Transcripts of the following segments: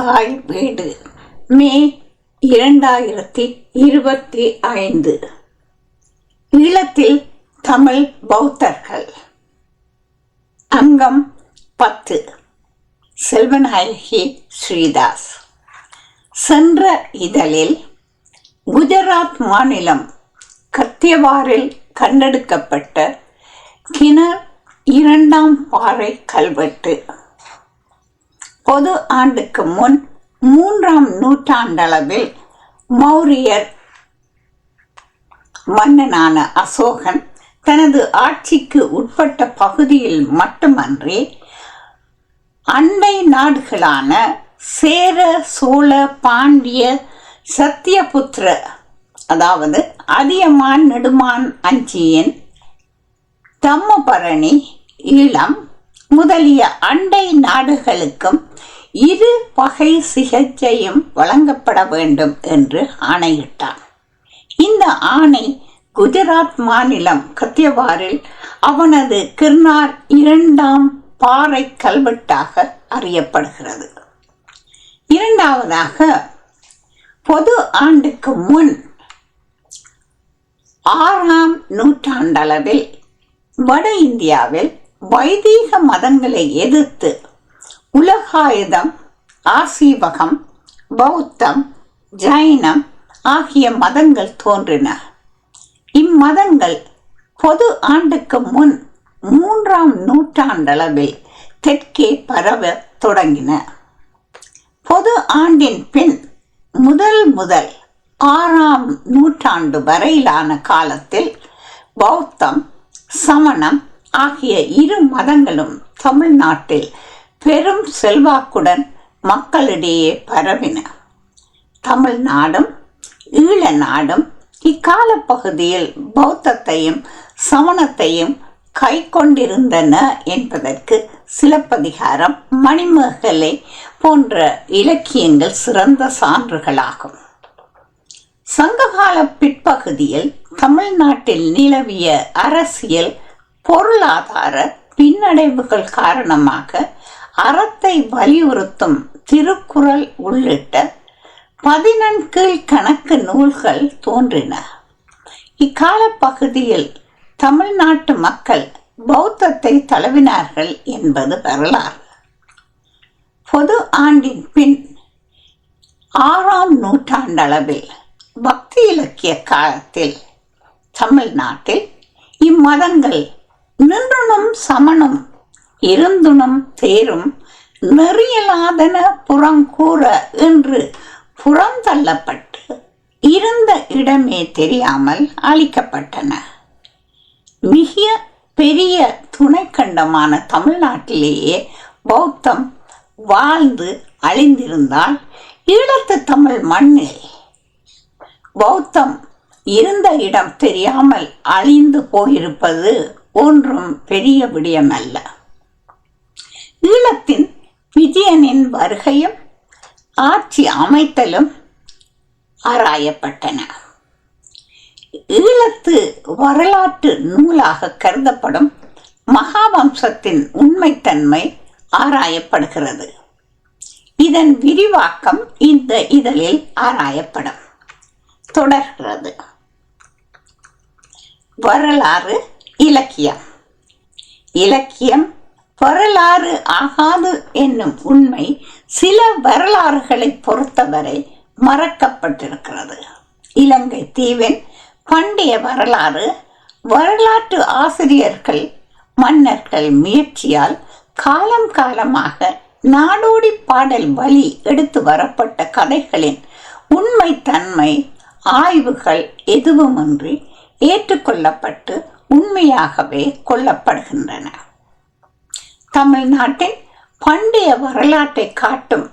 தாய் வீடு மே இரண்டாயிரத்தி இருபத்தி ஐந்து. ஈழத்தில் தமிழ் பௌத்தர்கள். அங்கம் பத்து. செல்வநாயகி ஸ்ரீதாஸ். சென்ற இதழில் குஜராத் மாநிலம் கத்தியவாரில் கண்டெடுக்கப்பட்ட கிணர் இரண்டாம் பாறை கல்வெட்டு. பொது ஆண்டுக்கு முன் மூன்றாம் நூற்றாண்டளவில் மௌரியர் மன்னனான அசோகன் தனது ஆட்சிக்கு உட்பட்ட பகுதியில் மட்டுமன்றி அண்டை நாடுகளான சேர சோழ பாண்டிய சத்தியபுத்திர அதாவது அதியமான் நெடுமான் அஞ்சியன் தம்மபரணி ஈழம் முதலிய அண்டை நாடுகளுக்கும் இரு வகை சிகிச்சையும் வழங்கப்பட வேண்டும் என்று ஆணையிட்டான். இந்த ஆணை குஜராத் மாநிலம் கத்தியவாரில் அவனது கிர்னார் இரண்டாம் பாறை கல்வெட்டாக அறியப்படுகிறது. இரண்டாவதாக பொது ஆண்டுக்கு முன் ஆறாம் நூற்றாண்டளவில் வட இந்தியாவில் வைதீக மதங்களை எதிர்த்து உலகாயுதம் ஆசீவகம் பௌத்தம் ஜைனம் ஆகிய மதங்கள் தோன்றின. இம்மதங்கள் பொது ஆண்டுக்கு முன் மூன்றாம் நூற்றாண்டளவில் தெற்கே பரவ தொடங்கின. பொது ஆண்டின் பின் முதல் முதல் ஆறாம் நூற்றாண்டு வரையிலான காலத்தில் பௌத்தம் சமணம் ஆகிய இரு மதங்களும் தமிழ்நாட்டில் பெரும் செல்வாக்குடன் மக்களிடையே பரவின தமிழ்நாடும் ஈழ நாடும் இக்கால பகுதியில் பௌத்தத்தையும் சமணத்தையும் கை கொண்டிருந்தன என்பதற்கு சிலப்பதிகாரம் மணிமேகலை போன்ற இலக்கியங்கள் சிறந்த சான்றுகளாகும். சங்ககால பிற்பகுதியில் தமிழ்நாட்டில் நிலவிய அரசியல் பொருளாதார பின்னடைவுகள் காரணமாக அறத்தை வலியுறுத்தும் திருக்குறள் உள்ளிட்ட பதினெண்கீழ் கணக்கு நூல்கள் தோன்றின. இக்கால பகுதியில் தமிழ்நாட்டு மக்கள் பௌத்தத்தை தழுவினார்கள் என்பது வரலாறு. பொது ஆண்டின் பின் ஆறாம் நூற்றாண்டளவில் பக்தி இலக்கிய காலத்தில் தமிழ்நாட்டில் இம்மதங்கள் நின்றனும் சமணம் இருந்துணும் தேரும் நெறியலாதன புறங்கூற என்று புறந்தள்ளப்பட்டு இருந்த இடமே தெரியாமல் அழிக்கப்பட்டன. மிக பெரிய துணைக்கண்டமான தமிழ்நாட்டிலேயே பௌத்தம் வாழ்ந்து அழிந்திருந்தால் ஈழத்து தமிழ் மண்ணில் பௌத்தம் இருந்த இடம் தெரியாமல் அழிந்து போயிருப்பது ஒன்றும் பெரிய விடயமல்ல. ஈழத்தின் விஜயனின் வருகையும் ஆட்சி அமைத்தலும் ஆராயப்பட்டன. ஈழத்து வரலாற்று நூலாக கருதப்படும் மகாவம்சத்தின் உண்மைத்தன்மை ஆராயப்படுகிறது. இதன் விரிவாக்கம் இந்த இதழில் ஆராயப்படும். தொடர்கிறது. வரலாறு இலக்கியம். இலக்கியம் வரலாறு ஆகாது என்னும் உண்மை சில வரலாறுகளை பொறுத்தவரை மறக்கப்பட்டிருக்கிறது. இலங்கை தீவின் பண்டைய வரலாறு வரலாற்று ஆசிரியர்கள் மன்னர்கள் முயற்சியால் காலம் காலமாக நாடோடி பாடல் வழி எடுத்து வரப்பட்ட கதைகளின் உண்மை தன்மை ஆய்வுகள் எதுவுமின்றி ஏற்றுக்கொள்ளப்பட்டு உண்மையாகவே கொள்ளப்படுகின்றன. தமிழ்நாட்டின் பண்டைய வரலாற்றை காட்டும்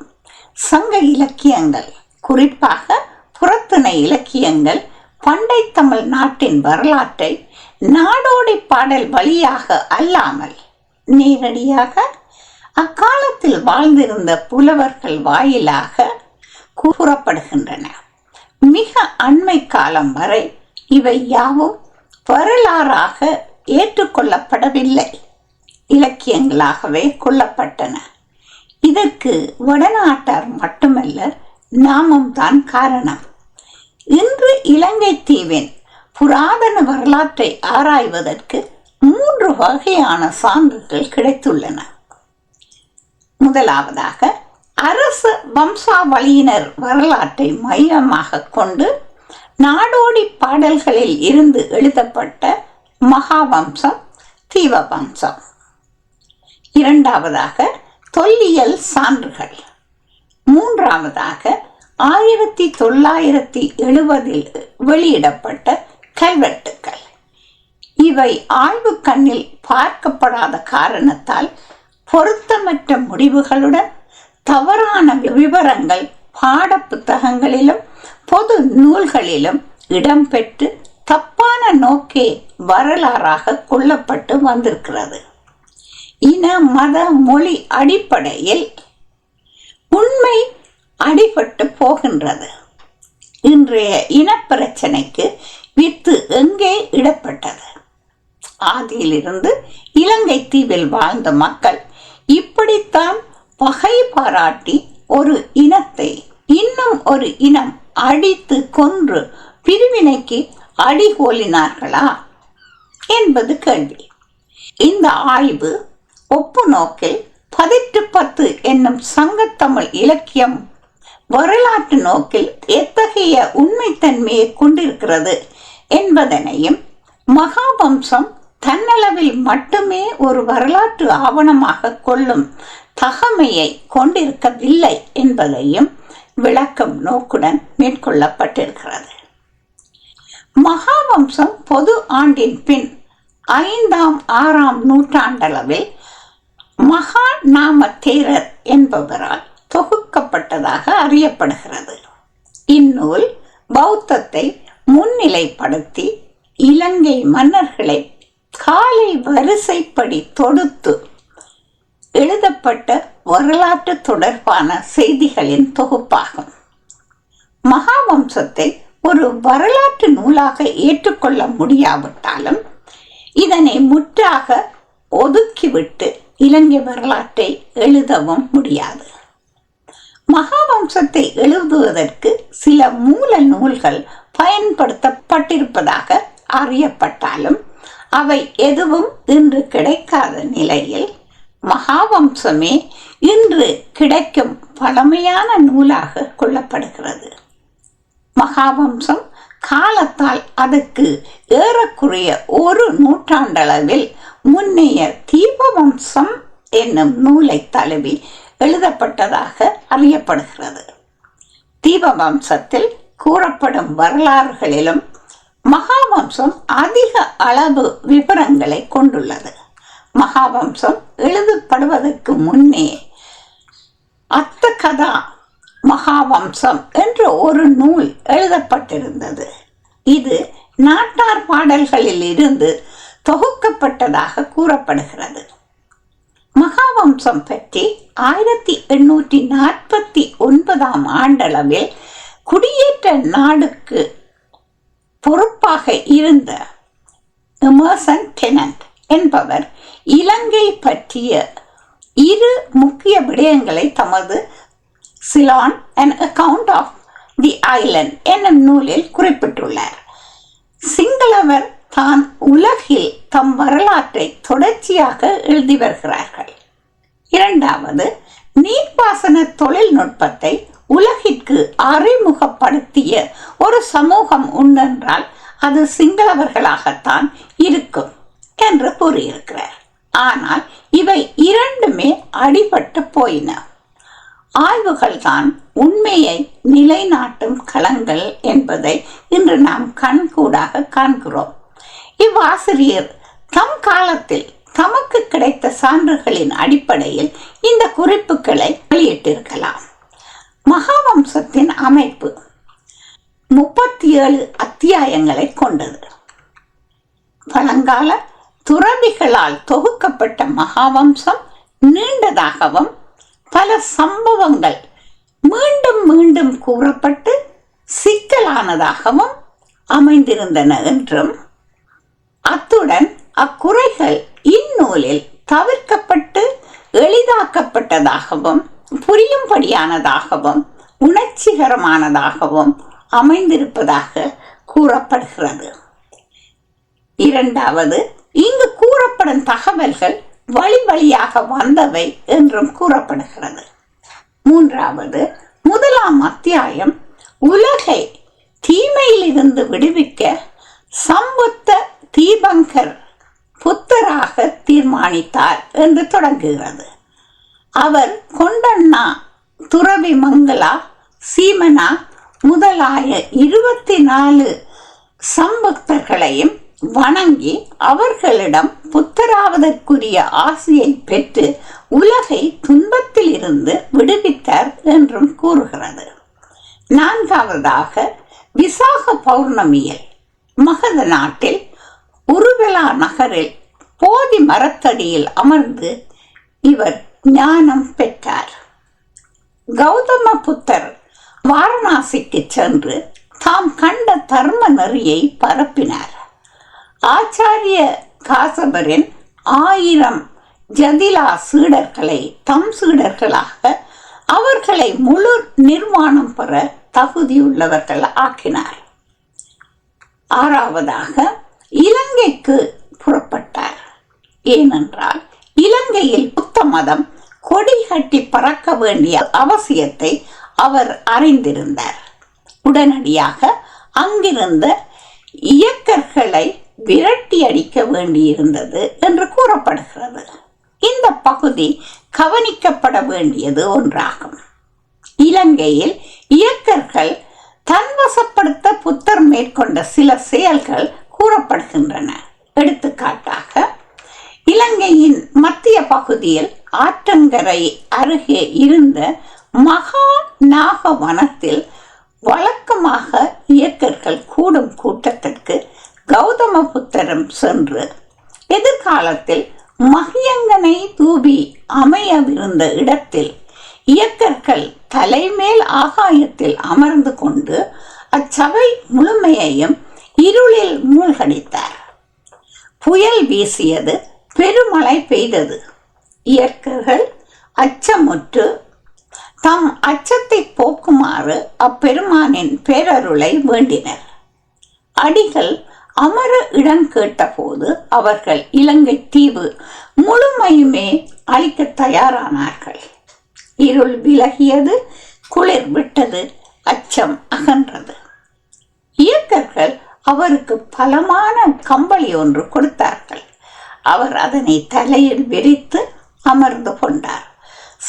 சங்க இலக்கியங்கள் குறிப்பாக புறத்திணை இலக்கியங்கள் பண்டை தமிழ் நாட்டின் வரலாற்றை நாடோடி பாடல் வழியாக அல்லாமல் நேரடியாக அக்காலத்தில் வாழ்ந்திருந்த புலவர்கள் வாயிலாக கூறப்படுகின்றன. மிக அண்மை காலம் வரை இவை யாவும் வரலாறாக ஏற்றுக்கொள்ளப்படவில்லை. இலக்கியங்களாகவே கொள்ளப்பட்டன இதற்கு வடநாட்டார் மட்டுமல்ல நாமும் தான் காரணம். இன்று இலங்கை தீவின் புராதன வரலாற்றை ஆராய்வதற்கு மூன்று வகையான சான்றுகள் கிடைத்துள்ளன. முதலாவதாக அரச வம்சாவளியினர் வரலாற்றை மையமாக கொண்டு நாடோடி பாடல்களில் இருந்து எழுதப்பட்ட மகாவம்சம் தீவவம்சம். இரண்டாவதாக தொல்லியல் சான்றுகள். மூன்றாவதாக ஆயிரத்தி தொள்ளாயிரத்தி எழுபதில் வெளியிடப்பட்ட கல்வெட்டுக்கள். இவை ஆய்வு கண்ணில் பார்க்கப்படாத காரணத்தால் பொருத்தமற்ற முடிவுகளுடன் தவறான விவரங்கள் பாட புத்தகங்களிலும் பொது நூல்களிலும் இடம்பெற்று தப்பான நோக்கே வரலாறாக கொள்ளப்பட்டு வந்திருக்கிறது. இன மத மொழி அடிப்படையில் உண்மை அடிபட்டு போகின்றது. இன்றைய இனப்பிரச்சனைக்கு வித்து எங்கே இடப்பட்டது? ஆதியிலிருந்து இலங்கை தீவில் வாழ்ந்த மக்கள் இப்படித்தான் பகை பாராட்டி ஒரு இனத்தை இன்னும் ஒரு இனம் அடித்து கொன்று பிரிவினைக்கு அடிகோலினார்களா? என்பது கேள்வி. இந்த ஆய்வு ஒப்பு நோக்கில் பதிற்று பத்து என்னும் சங்கத்தமிழ் இலக்கியம் வரலாற்று நோக்கில் எத்தகைய உண்மைத்தன்மையை கொண்டிருக்கிறது என்பதனையும் மகாவம்சம் தன்னளவில் மட்டுமே ஒரு வரலாற்று ஆவணமாக கொள்ளும் தகமையை கொண்டிருக்கவில்லை என்பதையும் விளக்கும் நோக்குடன் மேற்கொள்ளப்பட்டிருக்கிறது. மகாவம்சம் பொது ஆண்டின் பின் ஐந்தாம் ஆறாம் நூற்றாண்டளவில் மகா நாம தேரர் என்பவரால் தொகுக்கப்பட்டதாக அறியப்படுகிறது. இந்நூல் பௌத்தத்தை முன்னிலைப்படுத்தி இலங்கை மன்னர்களை காலை வரிசைப்படி தொடுத்து எழுதப்பட்ட வரலாற்று தொடர்பான செய்திகளின் தொகுப்பாகும். மகாவம்சத்தை ஒரு வரலாற்று நூலாக ஏற்றுக்கொள்ள முடியாவிட்டாலும் இதனை முற்றாக ஒதுக்கிவிட்டு இலங்கை வரலாற்றை எழுதவும் முடியாது. மகாவம்சத்தை எழுதுவதற்கு சில மூல நூல்கள் பயன்படுத்தப்பட்டிருப்பதாக அறியப்பட்டாலும் அவை எதுவும் இன்று கிடைக்காத நிலையில் மகாவம்சமே இன்று கிடைக்கும் பழமையான நூலாக கொள்ளப்படுகிறது. மகாவம்சம் காலத்தால் அதுக்கு ஏறக்குறைய ஒரு நூற்றாண்டளவில் முன்னைய தீபவம்சம் என்னும் நூலை தழுவி எழுதப்பட்டதாக அறியப்படுகிறது. தீபவம்சத்தில் கூறப்படும் வரலாறுகளிலும் மகாவம்சம் அதிக அளவு விவரங்களை கொண்டுள்ளது. மகாவம்சம் எழுதப்படுவதற்கு முன்னே அத்த கதா மகாவம்சம் என்ற ஒரு நூல் எழுதப்பட்டிருந்தது. இது நாட்டார் பாடல்களில் இருந்து தொகுக்கப்பட்டதாக கூறப்படுகிறது. மகாவம்சம் பற்றி ஆயிரத்தி எண்ணூற்றி நாற்பத்தி ஒன்பதாம் ஆண்டளவில் குடியேற்ற நாடுக்கு பொறுப்பாக இருந்த எமர்சன் டெனன்ட் என்பவர் இலங்கை பற்றிய இரு முக்கிய விடயங்களை தமது Ceylon and account of the island என்னும் நூலில் குறிப்பிட்டுள்ளார். சிங்களவர் தான் உலகில் தம் வரலாற்றை தொடர்ச்சியாக எழுதி வருகிறார்கள். இரண்டாவது நீர்ப்பாசன தொழில்நுட்பத்தை உலகிற்கு அறிமுகப்படுத்திய ஒரு சமூகம் உண்டென்றால் அது சிங்களவர்களாகத்தான் இருக்கும் என்று கூறியிருக்கிறார். ஆனால் இவை இரண்டுமே அடிபட்டு போயின. ஆய்வுகள்தான் உண்மையை நிலைநாட்டும் களங்கள் என்பதை இன்று நாம் கண்கூடாக காண்கிறோம். இவ்வாசிரியர் தம் காலத்தில் தமக்கு கிடைத்த சான்றுகளின் அடிப்படையில் இந்த குறிப்புகளை வெளியிட்டிருக்கலாம். மகாவம்சத்தின் அமைப்பு முப்பத்தி ஏழு அத்தியாயங்களை கொண்டது. பழங்கால துறவிகளால் தொகுக்கப்பட்ட மகாவம்சம் நீண்டதாகவும் பல சம்பவங்கள் மீண்டும் மீண்டும் கூறப்பட்டு சிக்கலானதாகவும் அமைந்திருந்தன என்றும் அத்துடன் அக்குறைகள் இந்நூலில் தவிர்க்கப்பட்டு எளிதாக்கப்பட்டதாகவும் புரியும்படியானதாகவும் உணர்ச்சிகரமானதாகவும் அமைந்திருப்பதாக கூறப்படுகிறது. இரண்டாவது இங்கு கூறப்படும் தகவல்கள் வழி வழியாக வந்தவை என்றும் கூறப்படுகிறது. மூன்றாவது முதலாம் அத்தியாயம் உலகை தீமையிலிருந்து விடுவிக்க சம்புத்த தீபங்கர் புத்தராக தீர்மானித்தார் என்று தொடங்குகிறது. அவர் கொண்டண்ணா துறவி மங்களா சீமனா முதலாய இருபத்தி நாலு சம்பக்தர்களையும் வணங்கி அவர்களிடம் புத்தராவதற்குரிய ஆசையை பெற்று உலகை துன்பத்தில் இருந்து விடுவித்தார் என்றும் கூறுகிறது. நான்காவதாக விசாக பௌர்ணமியில் மகத நாட்டில் உருவலா நகரில் போதி மரத்தடியில் அமர்ந்து இவர் ஞானம் பெற்றார். கௌதம புத்தர் வாரணாசிக்கு சென்று தாம் கண்ட தர்ம நெறியை பரப்பினார். ஆச்சாரிய காசபரின் ஆயிரம் ஜதிலா சீடர்களை தம் சீடர்களாக அவர்களை முழு நிர்வாணம் பெற தகுதியுள்ளவர்கள் ஆக்கினார். ஆறாவதாக இலங்கைக்கு புறப்பட்டார். ஏனென்றால் இலங்கையில் புத்த மதம் கொடி கட்டி பறக்க வேண்டிய அவசியத்தை அவர் அறிந்திருந்தார். உடனடியாக அங்கிருந்த இயக்கர்களை விரட்டி அடிக்க வேண்டியிருந்தது என்று கூறப்படுகிறது. இந்த பகுதி கவனிக்கப்பட வேண்டியது ஒன்றாகும். இலங்கையில் இயக்கர்கள் தன்வசப்படுத்த புத்தர் மேற்கொண்ட சில செயல்கள் கூறப்படுகின்றன. எடுத்துக்காட்டாக இலங்கையின் மத்திய பகுதியில் ஆற்றங்கரை அருகே இருந்த மகா நாக வனத்தில் சென்று எதிர்காலத்தில் மகியங்கனை தூபி அமையவிருந்த இடத்தில் இயக்கர்கள் தலைமேல் ஆகாயத்தில் அமர்ந்து கொண்டு அச்சபை முழுமையையும் இருளில் மூழ்கடித்தார். புயல் வீசியது பெருமழை பெய்தது. இயற்கர்கள் அச்சமுற்று தம் அச்சத்தை போக்குமாறு அப்பெருமானின் பேரருளை வேண்டினர். அடிகள் அமர இடம் கேட்டபோது அவர்கள் இலங்கை தீவு முழுமையுமே அழிக்க தயாரானார்கள். இருள் விலகியது குளிர் விட்டது அச்சம் அகன்றது. இயக்கர்கள் அவருக்கு பலமான கம்பளி ஒன்று கொடுத்தார்கள். அவர் அதனை தலையில் விரித்து அமர்ந்து கொண்டார்.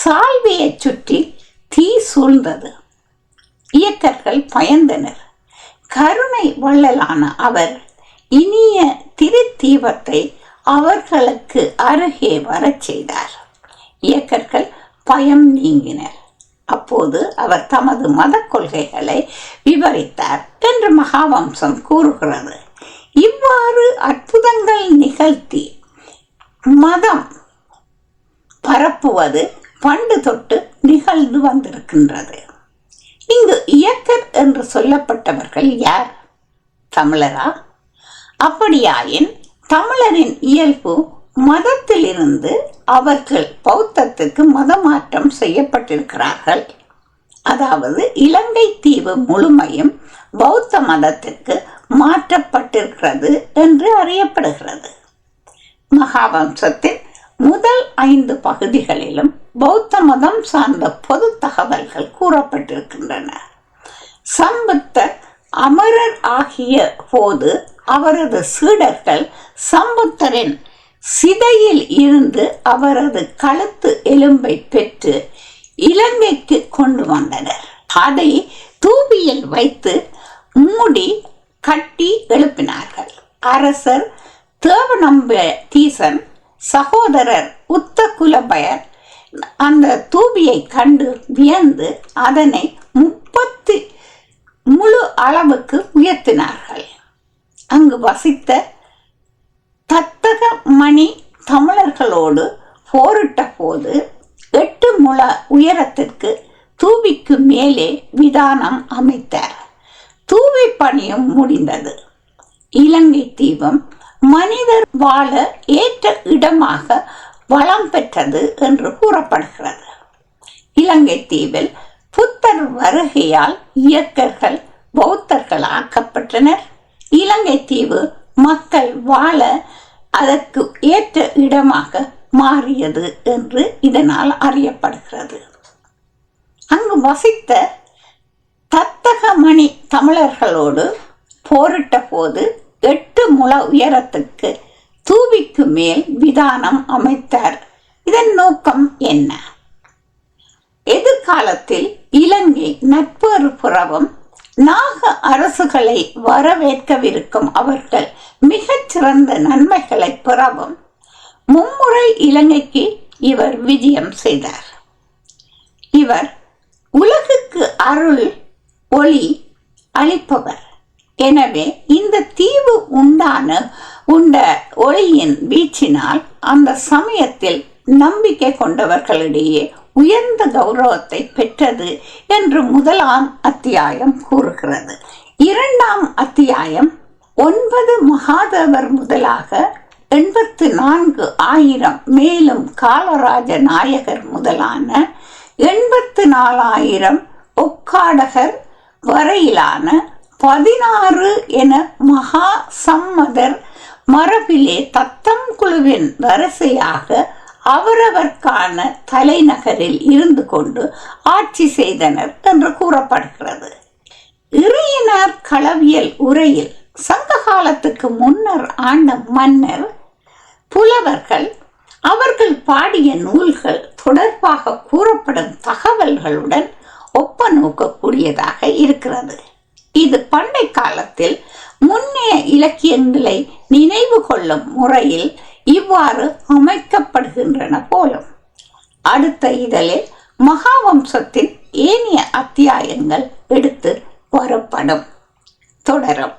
சால்வியை சுற்றி தீ சூழ்ந்தது. இயக்கர்கள் பயந்தனர். கருணை வள்ளலான அவர் இனிய திருத்தீபத்தை அவர்களுக்கு அருகே வரச் செய்தார். இயக்கர்கள் பயம் நீங்கினர். அப்போது அவர் தமது மத கொள்கைகளை விவரித்தார் என்று மகாவம்சம் கூறுகிறது. இவ்வாறு அற்புதங்கள் நிகழ்த்தி மதம் பரப்புவது பண்டு தொட்டு நிகழ்ந்து வந்திருக்கின்றது. இங்கு இயக்கர் என்று சொல்லப்பட்டவர்கள் யார்? தமிழரா? அப்படியாயின் தமிழரின் இயல்பு மதத்திலிருந்து அவர்கள் பௌத்தத்துக்கு மதமாற்றம் செய்யப்பட்டிருக்கிறார்கள். அதாவது இலங்கை தீவு முழுமையும் பௌத்த மதத்திற்கு மாற்றப்பட்டிருக்கிறது என்று அறியப்படுகிறது. மகாவம்சத்தின் முதல் ஐந்து பகுதிகளிலும் பௌத்த மதம் சார்ந்த பொது தகவல்கள் கூறப்பட்டிருக்கின்றன. சம்புத்தர் அமரர் ஆகிய போது அவரது சீடர்கள் சம்புத்தரின் சிதையில் இருந்து அவரது கழுத்து எலும்பை பெற்று இலங்கைக்கு கொண்டு வந்தனர். அதை தூபியில் வைத்து மூடி கட்டி எழுப்பினார்கள். அரசர் தேவநம்ப தீசன் சகோதரர் உத்த குலபயர் அந்த தூபியை கண்டு வியந்து அதனை முப்பத்தி முழு அளவுக்கு உயர்த்தினார்கள். அங்கு வசித்த தத்தக மணி தமிழர்களோடு போரிட்ட போது எட்டு முழ உயரத்திற்கு தூவிக்கு மேலே விதானம் அமைத்தார். தூவி பணியும் முடிந்தது. இலங்கை தீபம் மனிதர் வாழ ஏற்ற இடமாக வளம் பெற்றது என்று கூறப்படுகிறது. இலங்கை தீவில் புத்தர் வருகையால் இயக்கர்கள் பௌத்தர்கள் ஆக்கப்பட்டனர் இலங்கை தீவு மக்கள் வாழ அதற்கு ஏற்ற இடமாக மாறியது என்று இதனால் அறியப்படுகிறது. அங்கு வசித்த தத்தகமணி தமிழர்களோடு போரிட்ட போது எட்டு முழ உயரத்துக்கு தூவிக்கு மேல் விதானம் அமைத்தார். இதன் நோக்கம் என்ன? எதிர்காலத்தில் இலங்கை நட்பு புறவும் நாக அரசுகளை வரவேற்கவிருக்கும் அவர்கள் மிகச் சிறந்த நன்மைகளை பெறவும் மும்முறை இலங்கைக்கு இவர் விஜயம் செய்தார். இவர் உலகுக்கு அருள் ஒளி அளிப்பவர். எனவே இந்த தீவு உண்டான உண்ட ஒளியின் வீச்சினால் அந்த சமயத்தில் நம்பிக்கை கொண்டவர்களிடையே உயர்ந்த கௌரவத்தை பெற்றது என்று முதலாம் அத்தியாயம் கூறுகிறது. இரண்டாம் அத்தியாயம் ஒன்பது மகாதேவர் முதலாக எண்பத்து நான்கு ஆயிரம் மேலும் காலராஜ நாயகர் முதலான எண்பத்து நாலாயிரம் ஒக்காடகர் வரையிலான பதினாறு என மகா சம்மதர் மரபிலே தத்தம் குழுவின் வரிசையாக அவரவர்க்கான தலைநகரில் இருந்து கொண்டு ஆட்சி செய்தனர் என்று கூறப்படுகிறது. இறையினார் களவியல் உரையில் சங்க காலத்துக்கு முன்னர் ஆண்ட மன்னர் புலவர்கள் அவர்கள் பாடிய நூல்கள் தொடர்பாக கூறப்படும் தகவல்களுடன் ஒப்ப நோக்கக்கூடியதாக இருக்கிறது. இது பண்டை காலத்தில் முன்னைய இலக்கியங்களை நினைவு கொள்ளும் முறையில் இவ்வாறு அமைக்கப்படுகின்றன போலும். அடுத்த இதழில் மகாவம்சத்தின் ஏனைய அத்தியாயங்கள் எடுத்து வரப்படும். தொடரும்.